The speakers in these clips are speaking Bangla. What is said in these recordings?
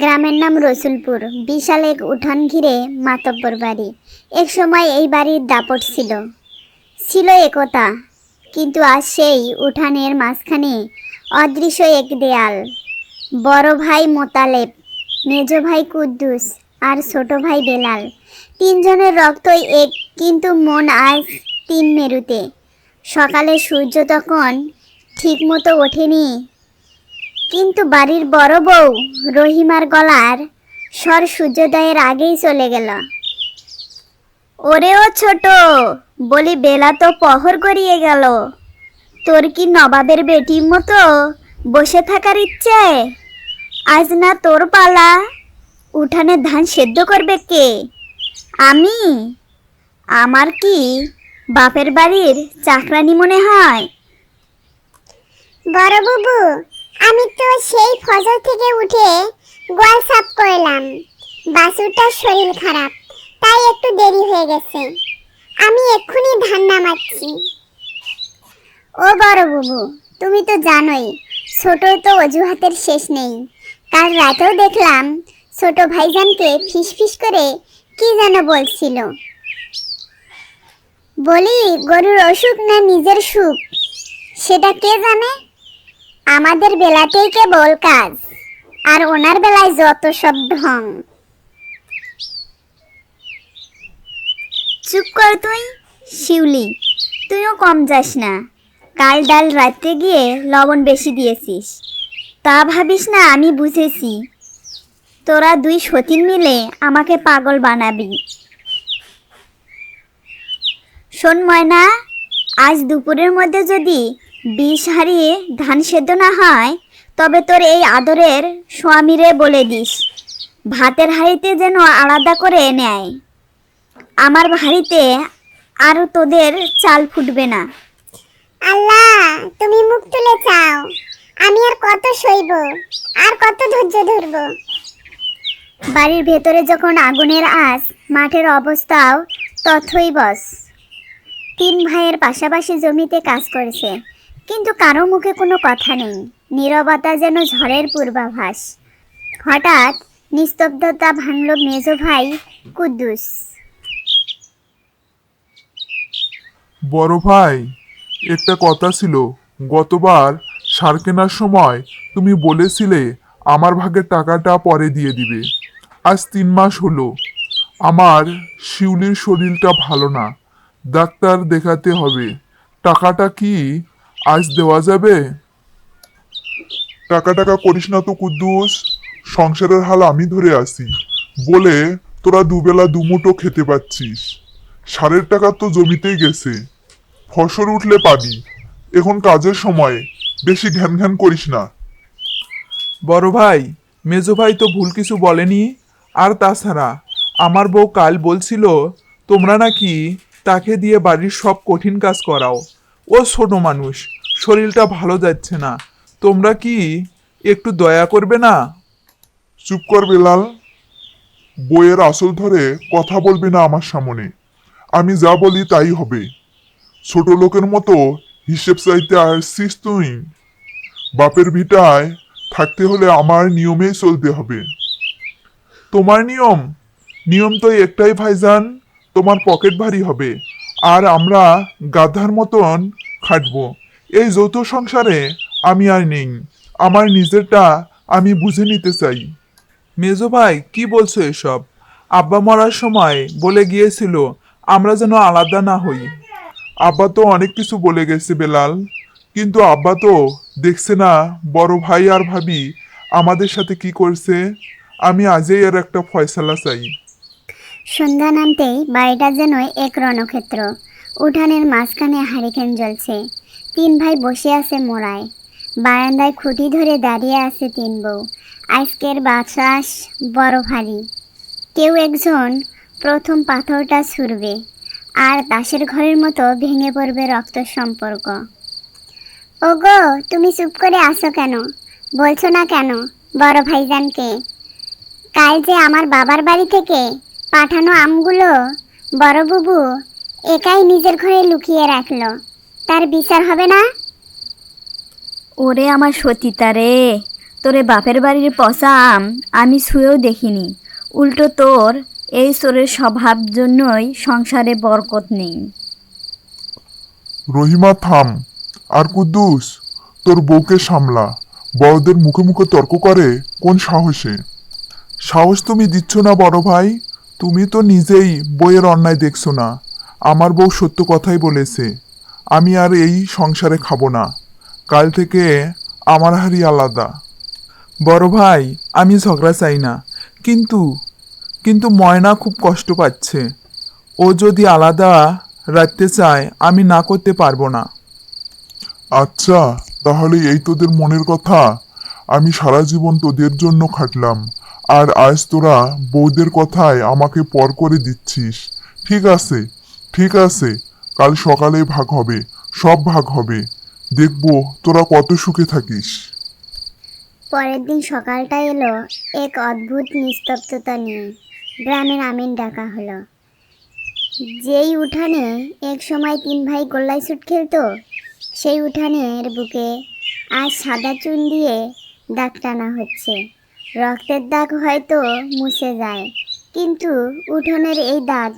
গ্রামের নাম রসুলপুর। বিশাল এক উঠান ঘিরে মাতব্বর বাড়ি। এক সময় এই বাড়ির দাপট ছিল। ছিল একতা, কিন্তু আজ সেই উঠানের মাঝখানে অদৃশ্য এক দেয়াল। বড় ভাই মোতালেব, মেজ ভাই কুদ্দুস আর ছোট ভাই বেলাল। তিনজনের রক্তই এক, কিন্তু মন আজ তিন মেরুতে। সকালে সূর্য তখন ঠিকমতো ওঠেনি কিন্তু বাড়ির বড় বউ রহিমার গলার স্বর সূর্যোদয়ের আগেই চলে গেল। ওরে ও ছোট, বলি বেলা তো পহর গড়িয়ে গেল। তোর কি নবাবের বেটির মতো বসে থাকার ইচ্ছে? আজ না তোর পালা, উঠানে ধান সেদ্ধ করবে কে? আমি? আমার কি বাপের বাড়ির চাকরানি মনে হয়? বড় বুবু আমি তো সেই ফজর থেকে উঠে গোয়াল সাফ করলাম। বাসুরটার শরীর খারাপ, তাই একটু দেরি হয়ে গেছে। আমি এক্ষুনি ধান নামাচ্ছি। ও বড় বুবু তুমি তো জানোই ছোট তো অজুহাতের শেষ নেই। কাল রাতেও দেখলাম ছোট ভাইজানকে ফিস ফিস করে কি যেন বলছিল। বলি, গরুর অসুখ না নিজের সুখ, সেটা কে জানে? আমাদের বেলাতেই কেবল কাজ, আর ওনার বেলায় যত সব ঢং। চুপ কর তুই, শিউলি, তুইও কম যাস না। কাল ডাল রাত্রে গিয়ে লবণ বেশি দিয়েছিস। তা ভাবিস না, আমি বুঝেছি। তোরা দুই সতীন মিলে আমাকে পাগল বানাবি। শোন ময়না, আজ দুপুরের মধ্যে যদি বিষ হারিয়ে ধান সেদ্ধ না হয় তবে তোর এই আদরের স্বামীরে বলে দিস ভাতের হাঁড়িতে যেন আলাদা করে নেয়। আমার হাঁড়িতে আর তোদের চাল ফুটবে না। আল্লাহ তুমি মুখ তুলে চাও। আমি আর কত সইব আর কত ধৈর্য ধরবো। বাড়ির ভেতরে যখন আগুনের আঁচ মাঠের অবস্থাও তথই বস। তিন ভাইয়ের পাশাপাশি জমিতে কাজ করেছে। কিন্তু কারও মুখে কোনো কথা নেই। নীরবতা যেন ঝড়ের পূর্বাভাস। হঠাৎ নিস্তব্ধতা ভাঙল মেজ ভাই কুদ্দুস। বড় ভাই, একটা কথা ছিল। গতবার সার কেনার সময় তুমি বলেছিলে আমার ভাগের টাকাটা পরে দিয়ে দিবে। আজ তিন মাস হলো। আমার শিউলির শরীরটা ভালো না। ডাক্তার দেখাতে হবে। টাকাটা কি আজ দেওয়া যাবে। টাকা টাকা করিস না তো কুদ্দুস। সংসারের হাল আমি ধরে আসি বলে তোরা দুবেলা দুমুটো খেতে পাচ্ছিস। সারের টাকা তো জমিতেই গেছে। ফসল উঠলে পাবি। এখন কাজের সময়। বেশি ঘ্যান ঘ্যান করিস না। বড় ভাই মেজো ভাই তো ভুল কিছু বলেনি। আর তাছাড়া আমার বউ কাল বলছিল তোমরা নাকি তাকে দিয়ে বাড়ির সব কঠিন কাজ করাও। ও ছোট মানুষ, শরীরটা ভালো যাচ্ছে না। তোমরা কি একটু দয়া করবে না? চুপ কর বেলাল। বইয়ের আসল ধরে কথা বলবি না আমার সামনে। আমি যা বলি তাই হবে। ছোট লোকের মতো হিসেব চাইতে আসছিস তুই। বাপের ভিটায় থাকতে হলে আমার নিয়মেই চলতে হবে। তোমার নিয়ম? নিয়ম তো একটাই ভাইজান, তোমার পকেট ভারী হবে। আর আমরা গাধার মতন খাটব। এই যৌথ সংসারে আমি আর নেই। আমার নিজেরটা আমি বুঝে নিতে চাই। মেজো ভাই, কি বলছো এসব? আব্বা মরার সময় বলে গিয়েছিল, আমরা যেন আলাদা না হই। আব্বা তো অনেক কিছু বলে গেছে বেলাল। কিন্তু আব্বা তো দেখছে না, বড় ভাই আর ভাবি আমাদের সাথে কি করছে। আমি আজই এর একটা ফয়সালা চাই। সন্ধ্যা নামতেই বাড়িটা যেন এক রণক্ষেত্র। উঠানের মাঝখানে হারিকেন জ্বলছে। তিন ভাই বসে আছে মোড়ায়। বারান্দায় খুঁটি ধরে দাঁড়িয়ে আছে তিন বউ। আজকের বাতাস বড় ভারী। কেউ একজন প্রথম পাথরটা ছুড়বে আর তাসের ঘরের মতো ভেঙে পড়বে রক্ত সম্পর্ক। ওগো, তুমি চুপ করে আসো কেন? বলছো না কেন বড় ভাইজানকে? কাল যে আমার বাবার বাড়ি থেকে পাঠানো আমগুলো? বড় বুবু একাই নিজের ঘরে লুকিয়ে রাখল। তার বিচার হবে না? ওরে আমার সতীতা রে তোরে বাপের বাড়ির পচা আম আমি ছুঁয়েও দেখিনি। উল্টো তোর এই চোরের স্বভাব জন্যই সংসারে বরকত নেই। রহিমা থাম। আর কুদ্দুস তোর বউকে সামলা। বড়দের মুখে মুখে তর্ক করে কোন সাহসে? সাহস তুমি দিচ্ছ না বড় ভাই? তুমি তো নিজেই বইয়ের অন্যায় দেখছ না। আমার বউ সত্য কথাই বলেছে, আমি আর এই সংসারে খাব না। কাল থেকে আমার হাড়ি আলাদা। বড় ভাই, আমি ঝগড়া চাই না, কিন্তু কিন্তু ময়না খুব কষ্ট পাচ্ছে। ও যদি আলাদা রাখতে চায়, আমি না করতে পারব না। আচ্ছা তাহলে এই তোদের মনের কথা আমি সারা জীবন তোদের জন্য খাটলাম। আর আজ তোরা বউদের কথায় আমাকে পর করে দিচ্ছিস। ঠিক আছে ঠিক আছে, কাল সকালে ভাগ হবে, সব ভাগ হবে। দেখব তোরা কত সুখে থাকিস। পরের দিন সকালটা এলো, এক অদ্ভুত নিস্তব্ধতা নিয়ে গ্রামের আমিন ডাকা হলো। যেই উঠানে এক সময় তিন ভাই গোল্লাই শুট খেলতো, সেই উঠানের বুকে আজ সাদা চুন দিয়ে দাগ টানা হচ্ছে। রক্তের দাগ হয়তো মুছে যায়, কিন্তু উঠোনের এই দাগ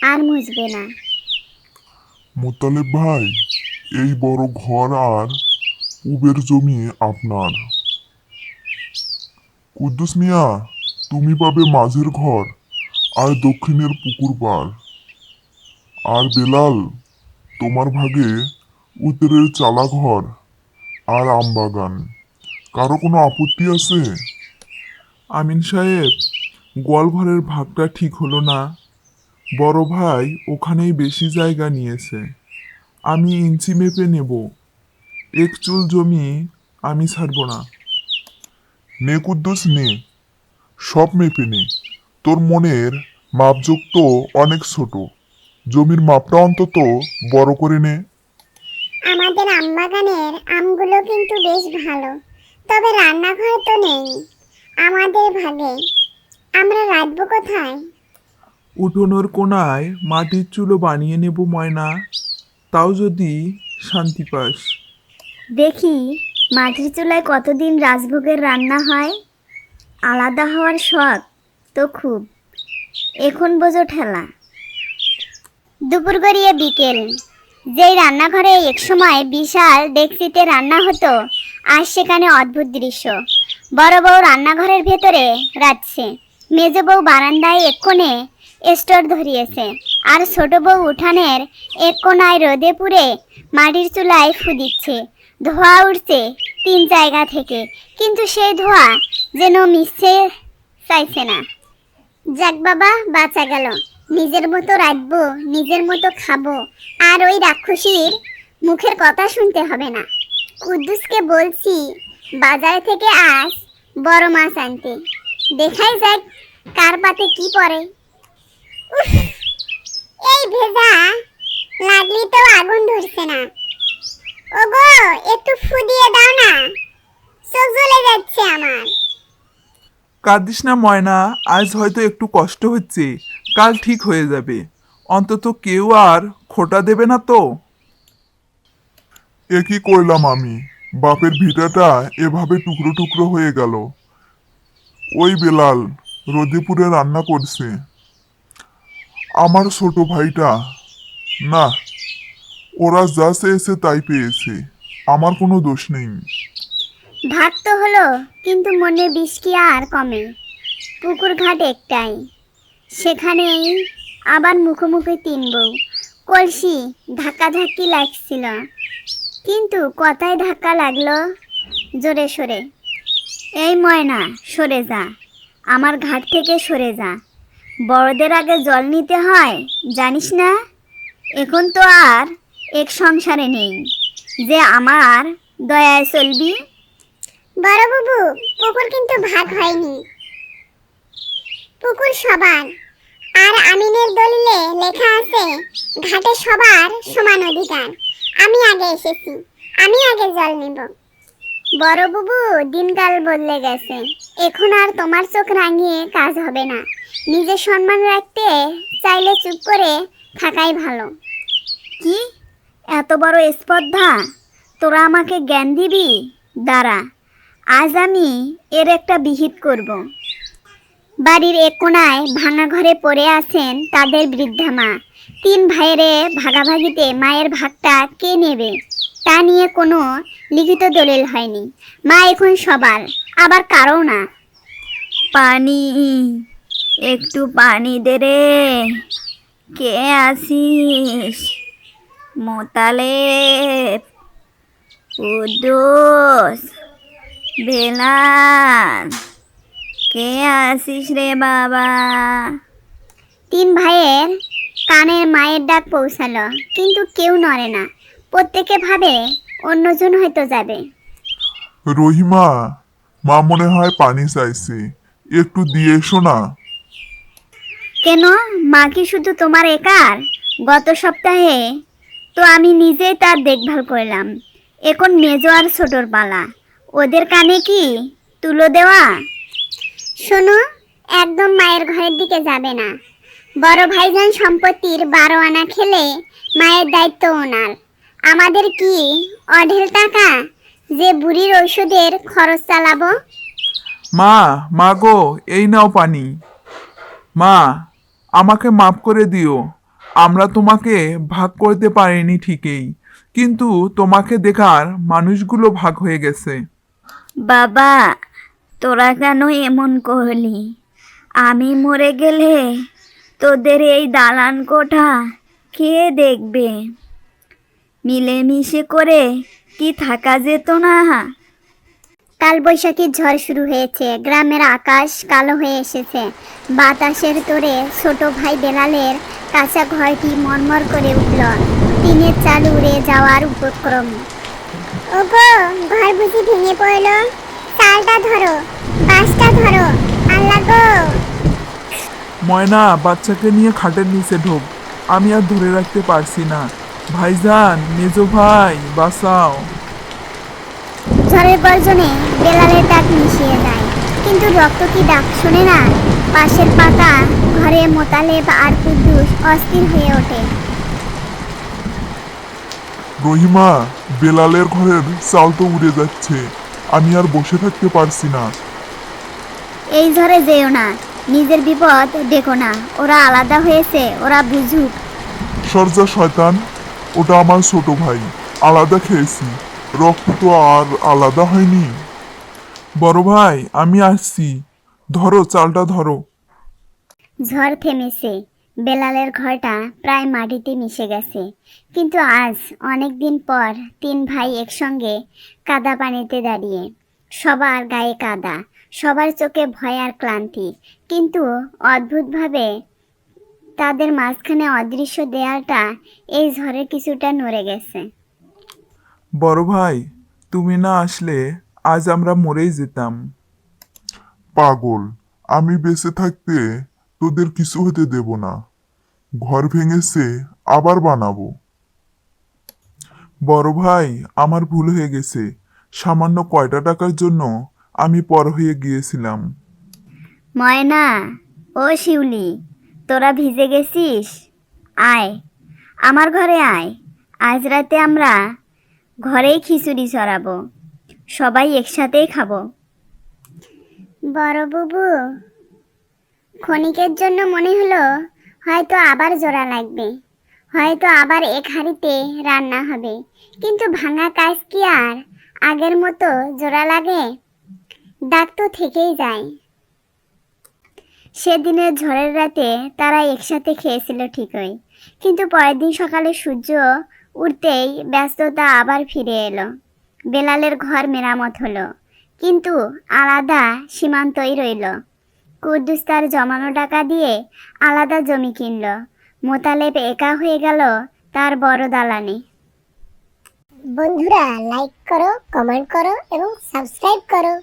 আর মুছবে না। মোতালেব ভাই, এই বড় ঘর আর উবের জমি আপনার। কুদ্দুস মিয়া, তুমি পাবে মাঝের ঘর আর দক্ষিণের পুকুর পার। আর বেলাল, তোমার ভাগে উত্তরের চালা ঘর আর আমবাগান। কারও কোনো আপত্তি আছে? আমিন সাহেব, গোয়ালঘরের ভাগটা ঠিক হলো না। বড় ভাই ওখানেই বেশি জায়গা নিয়েছে। আমি ইঞ্চি মেপে নেব। এক চুল জমি আমি ছাড়ব না। নে কুদ্দুস, নে। সব মেপে নে। তোর মনের মাপযোগ তো অনেক ছোট। জমির মাপটা অন্তত বড় করে নে। আমাদের আমবাগানের আমগুলো কিন্তু বেশ ভালো। তবে রান্নাঘর তো নেই। আমাদের ভাগে। আমরা রাখব কোথায়? উঠোনোর কোনায় মাটির চুলো বানিয়ে নেব ময়না। তাও যদি শান্তি পাস। দেখি মাটির চুলায় কতদিন রাজভোগের রান্না হয়? আলাদা হওয়ার শখ তো খুব। এখন বোঝো ঠেলা। দুপুর গড়িয়ে বিকেল। যেই রান্নাঘরে একসময় বিশাল ডেকচিতে রান্না হতো আর সেখানে অদ্ভুত দৃশ্য। বড় বউ রান্নাঘরের ভেতরে রাখছে মেজ বউ বারান্দায় এক কোণে স্টোর ধরিয়েছে আর ছোট বউ উঠানের এক কোণায় রোদে পুড়ে মাটির চুলায় ফু দিচ্ছে। ধোঁয়া উঠছে তিন জায়গা থেকে, কিন্তু সেই ধোঁয়া যেন মিশছে চাইছে না। যাক বাবা, বাঁচা গেল। নিজের মতো রাখব নিজের মতো খাব, আর ওই রাক্ষসীর মুখের কথা শুনতে হবে না। কুদ্দুসকে বলছি বাজার থেকে আস বড় মাছ আনতে। দেখাই যাক কার পাতে কি পড়ে। উফ, এই ভেজা লাগলি তো আগুন ধরছে না। ওগো একটু ফু দিয়ে দাও না। চোখ জ্বলে যাচ্ছে আমার। কাঁদিস না ময়না আজ হয়তো একটু কষ্ট হচ্ছে কাল ঠিক হয়ে যাবে। অন্তত কেউ আর খোটা দেবে না তো। এ কি করলাম আমি? বাপের ভিটাটা এভাবে টুকরো টুকরো হয়ে গেল। ওই বেলাল রোদেপুরে রান্না করছে। আমার ছোট ভাইটা, না, ওরা যা চেয়েছে তাই পেয়েছে, আমার কোনো দোষ নেই। ভাগ তো হলো, কিন্তু মনে বিষ কি আর কমে? পুকুর ঘাট একটাই, সেখানেই আবার মুখোমুখি তিন বউ। কলসি ধাক্কাধাক্কি লাগছিল। কিন্তু কথায় ধাক্কা লাগল, জোরে, সরে। এই ময়না, সরে যা। আমার ঘাট থেকে সরে যা। বড়দের আগে জল নিতে হয়, জানিস না? এখন তো আর এক সংসারে নেই। যে আমার দয়ায় চলবি। বড় বাবু পুকুর কিন্তু ভাগ হয়নি। পুকুর সবার আর আমিনের দলিলে লেখা আছে, ঘাটে সবার সমান অধিকার। আমি আগে এসেছি। আমি আগে জল নেব। বড় বুবু, দিনকাল বদলে গেছে। এখন আর তোমার চোখ রাঙিয়ে কাজ হবে না। নিজের সম্মান রাখতে চাইলে চুপ করে থাকাই ভালো। কি? এত বড় স্পর্ধা? তোরা আমাকে জ্ঞান দিবি? দাঁড়া, আজ আমি এর একটা বিহিত করব। বাড়ির এক কোনায় ভাঙা ঘরে পড়ে আছেন তাদের বৃদ্ধা মা। তিন ভাইয়েরে ভাগাভাগিতে মায়ের ভাগটা কে নেবে তা নিয়ে কোনো লিখিত দলিল হয়নি। মা এখন সবার, আবার কারও না। পানি, একটু পানি দে রে। কে আসিস মোতালে উদ্দোস বেলাল। কে আসিস রে বাবা? তিন ভাইয়ের কানের মায়ের ডাক পৌঁছালো কিন্তু কেউ নড়ে না। প্রত্যেকে ভাবে অন্যজন হয়তো যাবে। রহিমা মা মনে হয় পানি চাইছে। একটু দিয়ে এসো না। কেন? মা কি শুধু তোমার একার? গত সপ্তাহে তো আমি নিজেই তার দেখভাল করলাম। এখন মেজো আর ছোটর পালা। ওদের কানে কি তুলো দেওয়া? শোনো একদম মায়ের ঘরের দিকে যাবে না। বড় ভাইজান সম্পত্তির বারো আনা খেলে মায়ের দায়িত্ব ওনার। আমাদের কি অঢেল টাকা যে বুড়ির ঔষধের খরচ চালাবো? মা মা গো এই নাও পানি। মা আমাকে মাফ করে দিও। আমরা তোমাকে ভাগ করতে পারিনি ঠিকই কিন্তু তোমাকে দেখার মানুষগুলো ভাগ হয়ে গেছে। বাবা তোরা কেন এমন করলি। আমি মরে গেলে তোদের এই দালান কোঠা কে দেখবে? মিলেমিশে করে কি থাকা যেত না? কাল বৈশাখীর ঝড় শুরু হয়েছে গ্রামের আকাশ কালো হয়ে এসেছে। বাতাসের তোরে ছোট ভাই বেলালের কাঁচা ঘরটি মরমর করে উঠল। টিনের চাল উড়ে যাওয়ার উপক্রম। ওগো ঘর বুঝি ভেঙে পড়ল। চালটা ধরো। বাঁশটা ধরো আল্লাহ গো ময়না বাচ্চাকে নিয়ে খাটের নিচে ঢোক। আমি আর ধরে রাখতে পারছি না। ভাইজান মেজো ভাই বাঁচাও। ঝড়ের গর্জনে বেলালের ডাক মিশিয়ে যায়। কিন্তু রক্ত কি ডাক শোনে না? পাশের পাতা ঘরে মোতালেব আর কুদ্দুস অস্থির হয়ে ওঠে। রহিমা বেলালের ঘরের চাল তো উড়ে যাচ্ছে। আমি আর বসে থাকতে পারছি না। এই ঝড়ে যেও না নিজের বিপদ দেখো না ওরা আলাদা হয়েছে ওরা বুঝুক। সরজা শয়তান ওটা আমার ছোট ভাই আলাদা খেয়েছি রক্ত তো আর আলাদা হয়নি। বড় ভাই আমি আসছি ধরো চালটা ধরো। ঝড় থেমেছে বেলালের ঘরটা প্রায় মাটিতে মিশে গেছে। কিন্তু আজ অনেক দিন পর তিন ভাই একসঙ্গে কাদা পানিতে দাঁড়িয়ে সবার গায়ে কাদা সবার চোখে ভয় আর ক্লান্তি। কিন্তু অদ্ভুতভাবে তাদের মাঝখানে অদৃশ্য দেয়ালটা এই ঝড়ে কিছুটা নড়ে গেছে। বড় ভাই তুমি না আসলে আজ আমরা মরেই যেতাম। পাগল আমি বেঁচে থাকতে তোদের কিছু হতে দেব না। ঘর ভেঙেছে আবার বানাবো। বড় ভাই আমার ভুল হয়ে গেছে। সামান্য কয়টা টাকার জন্য আমি পর হয়ে গিয়েছিলাম। ময়না ও শিউলি তোরা ভিজে গেছিস? আয় আমার ঘরে আয়। আজ রাতে আমরা ঘরেই খিচুড়ি চড়াবো সবাই একসাথেই খাব। বড় বুবু ক্ষণিকের জন্য মনে হলো হয়তো আবার জোড়া লাগবে। হয়তো আবার এক হাঁড়িতে রান্না হবে। কিন্তু ভাঙা কাজ কি আর? আগের মতো জোড়া লাগে? ডাক তো থেকেই যায়। সেদিনের ঝড়ের রাতে তারা একসাথে খেয়েছিল ঠিকই। কিন্তু পরের দিন সকালে সূর্য উঠতেই ব্যস্ততা আবার ফিরে এলো। বেলালের ঘর মেরামত হলো, কিন্তু আলাদা সীমান্তই রইল। কুদ্দুস তার জমানো টাকা দিয়ে আলাদা জমি কিনল। মোতালেব একা হয়ে গেল তার বড় দালানে। বন্ধুরা লাইক করো কমেন্ট করো এবং সাবস্ক্রাইব করো।